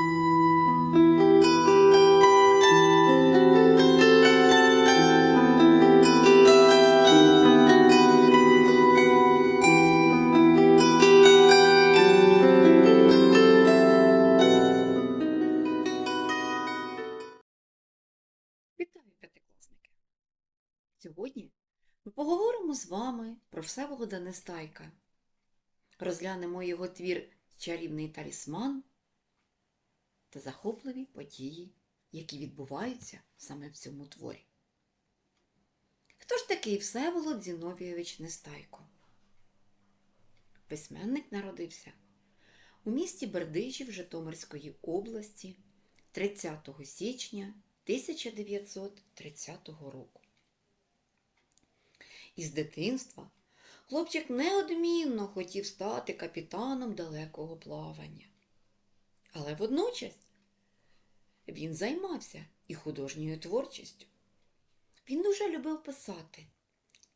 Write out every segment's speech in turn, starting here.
Вітаю, п'ятикласники! Сьогодні ми поговоримо з вами про Всеволода Нестайка. Розглянемо його твір Чарівний талісман та захопливі події, які відбуваються саме в цьому творі. Хто ж такий Всеволод Зіновійович Нестайко? Письменник народився у місті Бердичів Житомирської області 30 січня 1930 року. Із дитинства хлопчик неодмінно хотів стати капітаном далекого плавання. Але водночас він займався і художньою творчістю. Він дуже любив писати,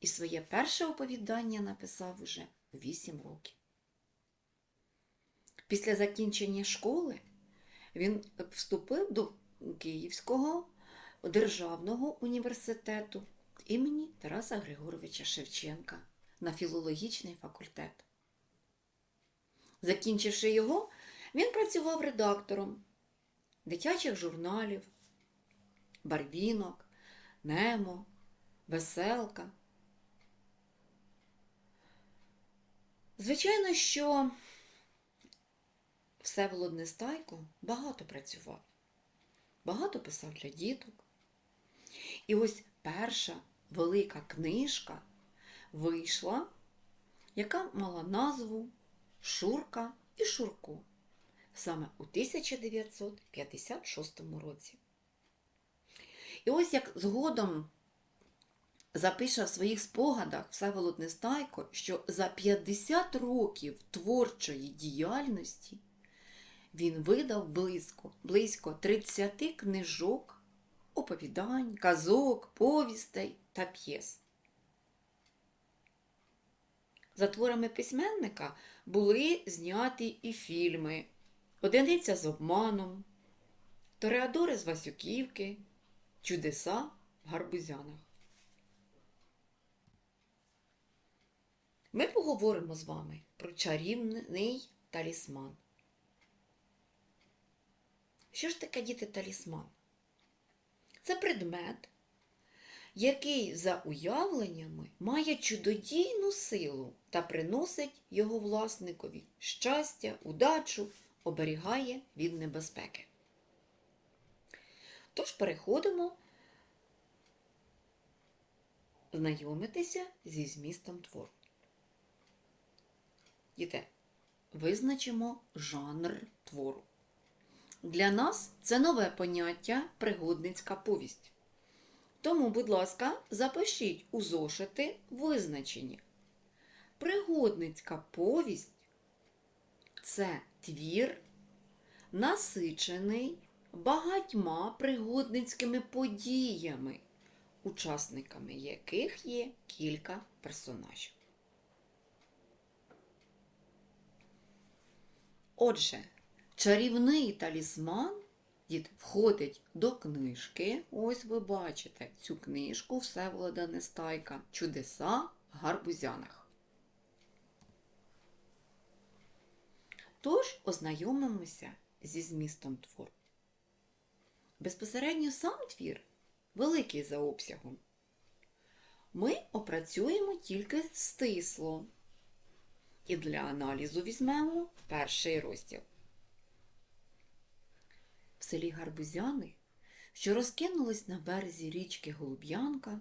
і своє перше оповідання написав уже у 8 років. Після закінчення школи він вступив до Київського державного університету імені Тараса Григоровича Шевченка на філологічний факультет. Закінчивши його, він працював редактором дитячих журналів, барвінок, Немо, Веселка. Звичайно, що Всеволод Нестайко багато працював, багато писав для діток. І ось перша велика книжка вийшла, яка мала назву Шурка і Шурко саме у 1956 році. І ось як згодом запише в своїх спогадах Всеволод Нестайко, що за 50 років творчої діяльності він видав близько, близько 30 книжок, оповідань, казок, повістей та п'єс. За творами письменника були зняті і фільми Одиниця з обманом, Тореадори з Васюківки, Чудеса в Гарбузянах. Ми поговоримо з вами про чарівний талісман. Що ж таке діти талісман? Це предмет, який за уявленнями має чудодійну силу та приносить його власникові щастя, удачу, оберігає від небезпеки. Тож переходимо знайомитися зі змістом твору. Діти, визначимо жанр твору. Для нас це нове поняття пригодницька повість. Тому, будь ласка, запишіть у зошити визначення. Пригодницька повість це твір, насичений багатьма пригодницькими подіями, учасниками яких є кілька персонажів. Отже, чарівний талісман входить до книжки. Ось ви бачите цю книжку Всеволода Нестайка Чудеса в гарбузянах. Тож ознайомимося зі змістом твору. Безпосередньо сам твір великий за обсягом. Ми опрацюємо тільки стисло. І для аналізу візьмемо перший розділ. В селі Гарбузяни, що розкинулись на березі річки Голуб'янка,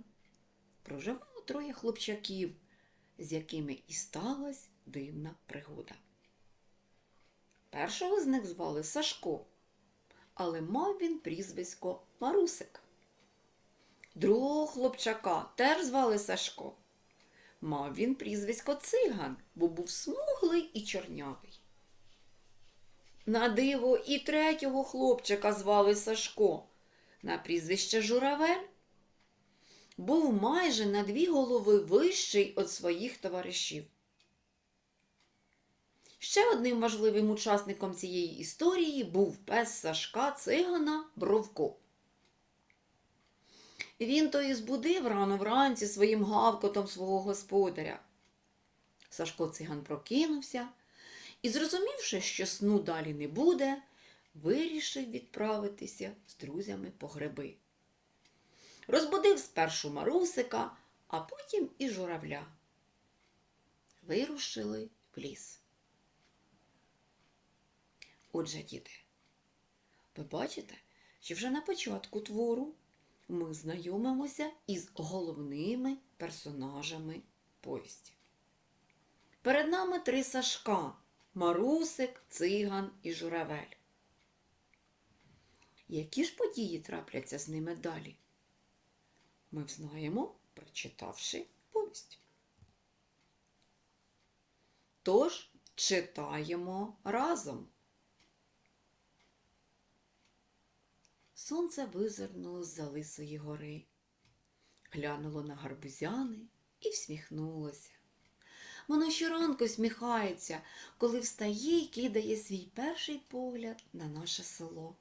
проживало троє хлопчаків, з якими і сталася дивна пригода. Першого з них звали Сашко, але мав він прізвисько Марусик. Другого хлопчака теж звали Сашко. Мав він прізвисько циган, бо був смуглий і чорнявий. На диво і третього хлопчика звали Сашко, на прізвище Журавель. Був майже на дві голови вищий від своїх товаришів. Ще одним важливим учасником цієї історії був пес Сашка цигана Бровко. Він то і збудив рано вранці своїм гавкотом свого господаря. Сашко циган прокинувся і, зрозумівши, що сну далі не буде, вирішив відправитися з друзями по гриби. Розбудив спершу Марусика, а потім і журавля. Вирушили в ліс. Отже, діти, ви бачите, що вже на початку твору ми знайомимося із головними персонажами повісті. Перед нами три Сашка Марусик, Циган і Журавель. Які ж події трапляться з ними далі? Ми взнаємо, прочитавши повість. Тож читаємо разом. Сонце визирнуло з-за лисої гори, глянуло на гарбузяни і всміхнулося. Воно щоранку сміхається, коли встає і кидає свій перший погляд на наше село.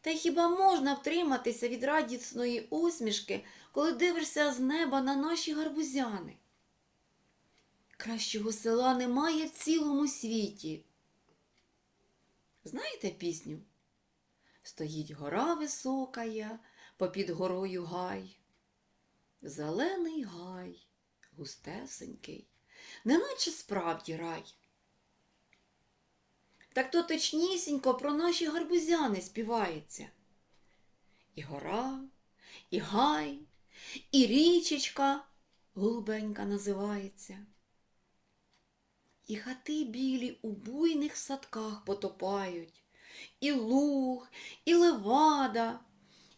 Та хіба можна втриматися від радісної усмішки, коли дивишся з неба на наші гарбузяни? Кращого села немає в цілому світі. Знаєте пісню? Стоїть гора високая, попід горою гай. Зелений гай, густесенький, неначе справді рай. Так то точнісінько про наші гарбузяни співається. І гора, і гай, і річечка голубенька називається. І хати білі у буйних садках потопають, і луг, і левада,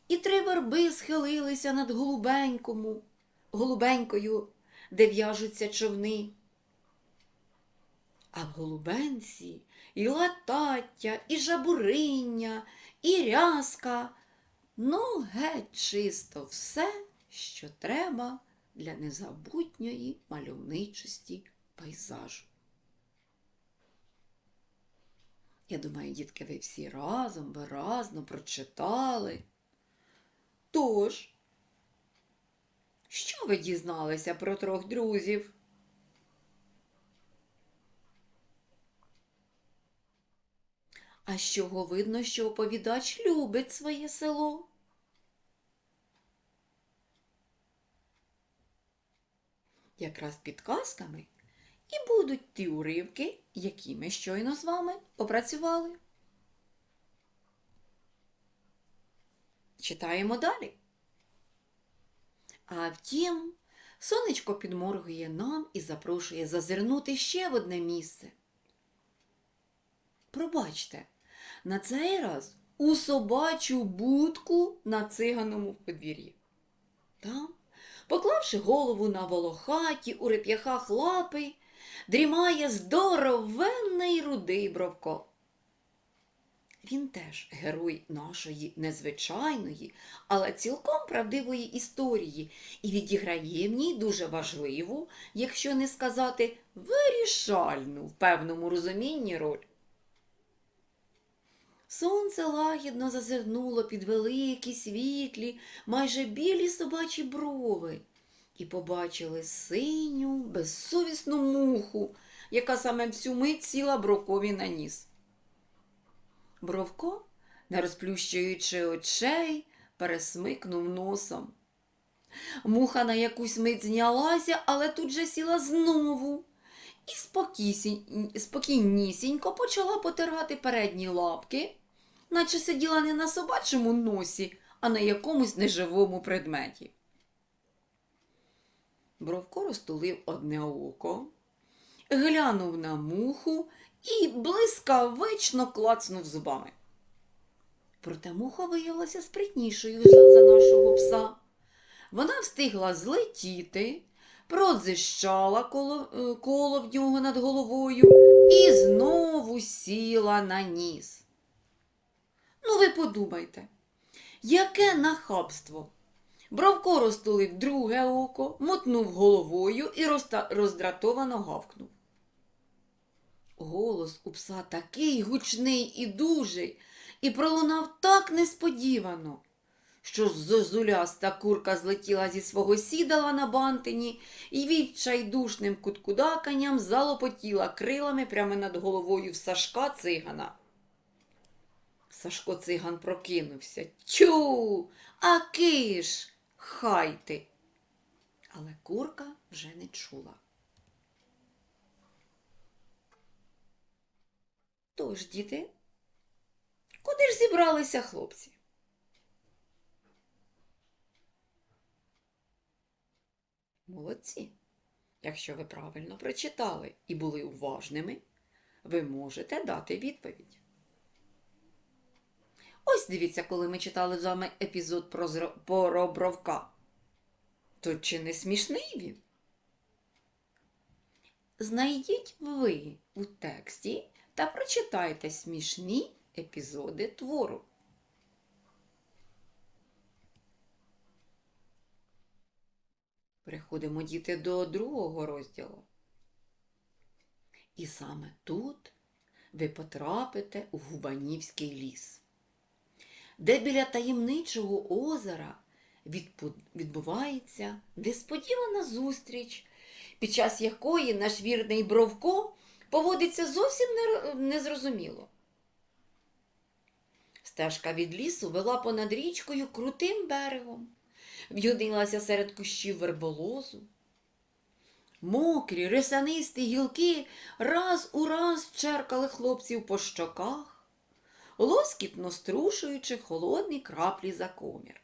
і три верби схилилися над голубенькому, голубенькою, де в'яжуться човни. А в голубенці і латаття, і жабуриння, і рязка. Ну, геть чисто все, що треба для незабутньої мальовничості пейзажу. Я думаю, дітки, ви всі разом виразно прочитали. Тож, що ви дізналися про трьох друзів? А з чого видно, що оповідач любить своє село? Якраз підказками і будуть ті уривки, які ми щойно з вами опрацювали. Читаємо далі. А втім, сонечко підморгує нам і запрошує зазирнути ще в одне місце. Пробачте, на цей раз у собачу будку на циганому подвір'ї. Там, поклавши голову на волохаті у реп'яхах лапи, дрімає здоровенний рудий Бровко. Він теж герой нашої незвичайної, але цілком правдивої історії і відіграє в ній дуже важливу, якщо не сказати вирішальну в певному розумінні роль. Сонце лагідно зазирнуло під великі світлі, майже білі собачі брови, і побачили синю, безсовісну муху, яка саме всю мить сіла брокові на ніс. Бровко, не розплющуючи очей, пересмикнув носом. Муха на якусь мить знялася, але тут же сіла знову і спокійнісінько почала потирати передні лапки, наче сиділа не на собачому носі, а на якомусь неживому предметі. Бровко розтулив одне око, глянув на муху і блискавично клацнув зубами. Проте муха виявилася спритнішою за, нашого пса. Вона встигла злетіти, прозищала коло, е, коло в нього над головою і знову сіла на ніс. Ну, ви подумайте, яке нахабство! Бровко розтулив друге око, мотнув головою і роздратовано гавкнув. Голос у пса такий гучний і дужий, і пролунав так несподівано, що зозуляста курка злетіла зі свого сідала на бантині і відчайдушним куткудаканням залопотіла крилами прямо над головою в Сашка цигана. Сашко циган прокинувся. Тю, а киш, хай ти. Але курка вже не чула. Тож, діти, куди ж зібралися хлопці? Молодці. Якщо ви правильно прочитали і були уважними, ви можете дати відповідь. Ось дивіться, коли ми читали з вами епізод про, зро... про. То чи не смішний він? Знайдіть ви у тексті та прочитайте смішні епізоди твору. Переходимо діти до другого розділу. І саме тут ви потрапите у Губанівський ліс, де біля таємничого озера відбувається несподівана зустріч, під час якої наш вірний Бровко поводиться зовсім незрозуміло. Стежка від лісу вела понад річкою крутим берегом, в'юднилася серед кущів верболозу. Мокрі, рисанисті гілки раз у раз черкали хлопців по щоках, лоскітно струшуючи холодні краплі за комір.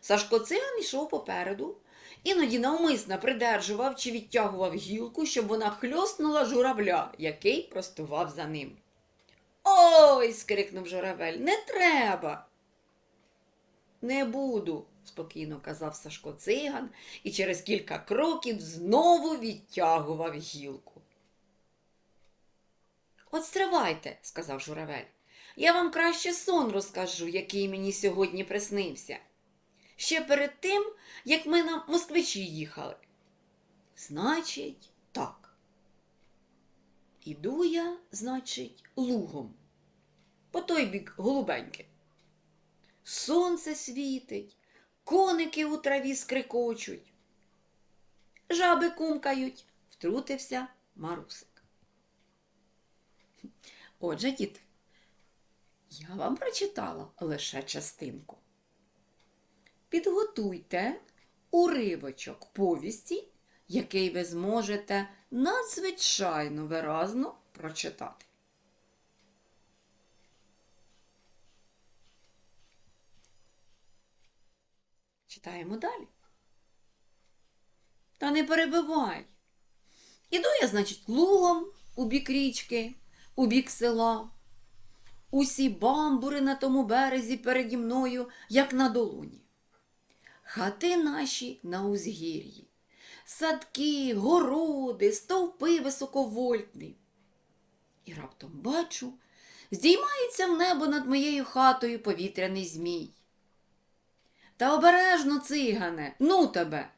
Сашко циган йшов попереду, іноді навмисно придержував чи відтягував гілку, щоб вона хльоснула журавля, який простував за ним. Ой. скрикнув журавель, не треба. Не буду, спокійно казав Сашко циган і через кілька кроків знову відтягував гілку. От стривайте, сказав журавель. Я вам краще сон розкажу, який мені сьогодні приснився. Ще перед тим, як ми на москвичі їхали. Значить, так. Іду я, значить, лугом. По той бік голубеньки. Сонце світить, коники у траві скрикочуть. Жаби кумкають, втрутився Марусик. Отже, діти, я вам прочитала лише частинку. Підготуйте уривочок повісті, який ви зможете надзвичайно виразно прочитати. Читаємо далі. Та не перебивай. Іду я, значить, лугом у бік річки, у бік села. Усі бамбури на тому березі переді мною, як на долоні. Хати наші на узгір'ї, садки, городи, стовпи високовольтні. І раптом бачу, здіймається в небо над моєю хатою повітряний змій. Та обережно, цигане, ну тебе.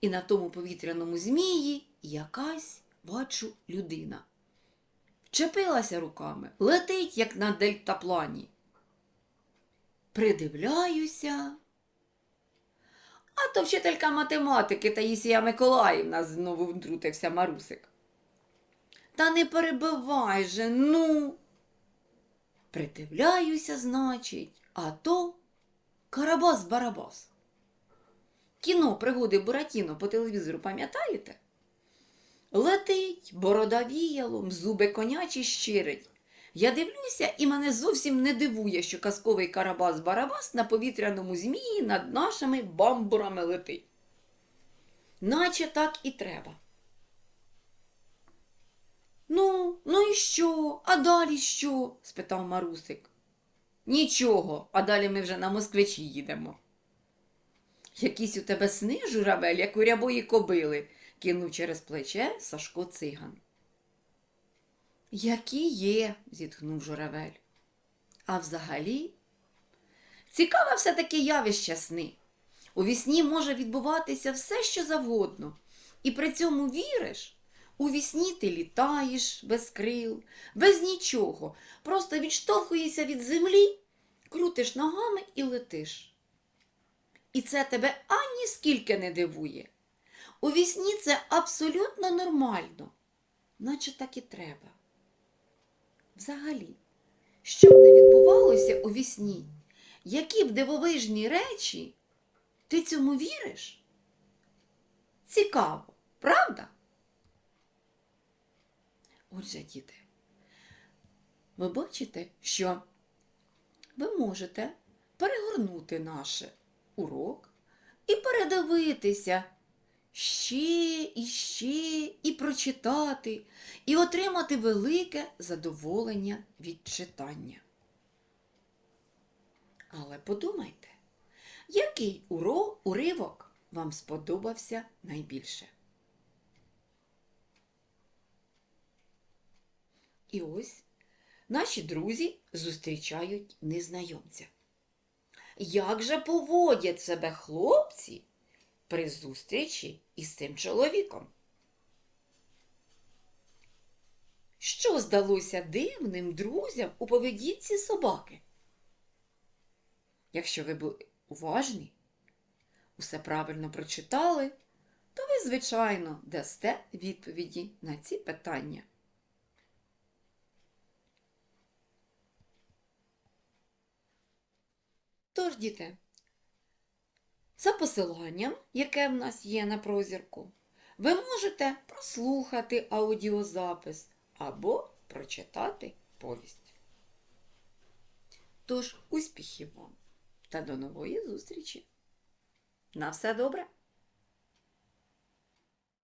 І на тому повітряному змії якась, бачу, людина. Вчепилася руками, летить, як на дельтаплані. Придивляюся. А то вчителька математики Таїсія Миколаївна знову втрутився Марусик. Та не перебивай же, ну. Придивляюся, значить, а то Карабас-Барабас. Кіно пригоди Буратіно по телевізору пам'ятаєте? Летить, борода віялом, зуби конячі щирить. Я дивлюся, і мене зовсім не дивує, що казковий Карабас-Барабас на повітряному змії над нашими бамбурами летить. Наче так і треба. Ну, ну і що? А далі що? спитав Марусик. Нічого, а далі ми вже на москвичі їдемо. Якісь у тебе сни, журавель, як у рябої кобили, кинув через плече Сашко циган. Які є, зітхнув журавель. А взагалі, цікаве все-таки явище сни. У вісні може відбуватися все, що завгодно, і при цьому віриш, У вісні ти літаєш без крил, без нічого, просто відштовхуєшся від землі, крутиш ногами і летиш. І це тебе ані скільки не дивує. У вісні це абсолютно нормально, наче так і треба. Взагалі, що б не відбувалося у вісні, які б дивовижні речі, ти цьому віриш? Цікаво, правда? Отже, діти, ви бачите, що ви можете перегорнути наш урок і передивитися ще і ще, і прочитати, і отримати велике задоволення від читання. Але подумайте, який уро- уривок вам сподобався найбільше? І ось наші друзі зустрічають незнайомця. Як же поводять себе хлопці при зустрічі із цим чоловіком? Що здалося дивним друзям у поведінці собаки? Якщо ви були уважні, усе правильно прочитали, то ви, звичайно, дасте відповіді на ці питання. Тож, діти, за посиланням, яке в нас є на прозірку, ви можете прослухати аудіозапис або прочитати повість. Тож, успіхів вам та до нової зустрічі! На все добре!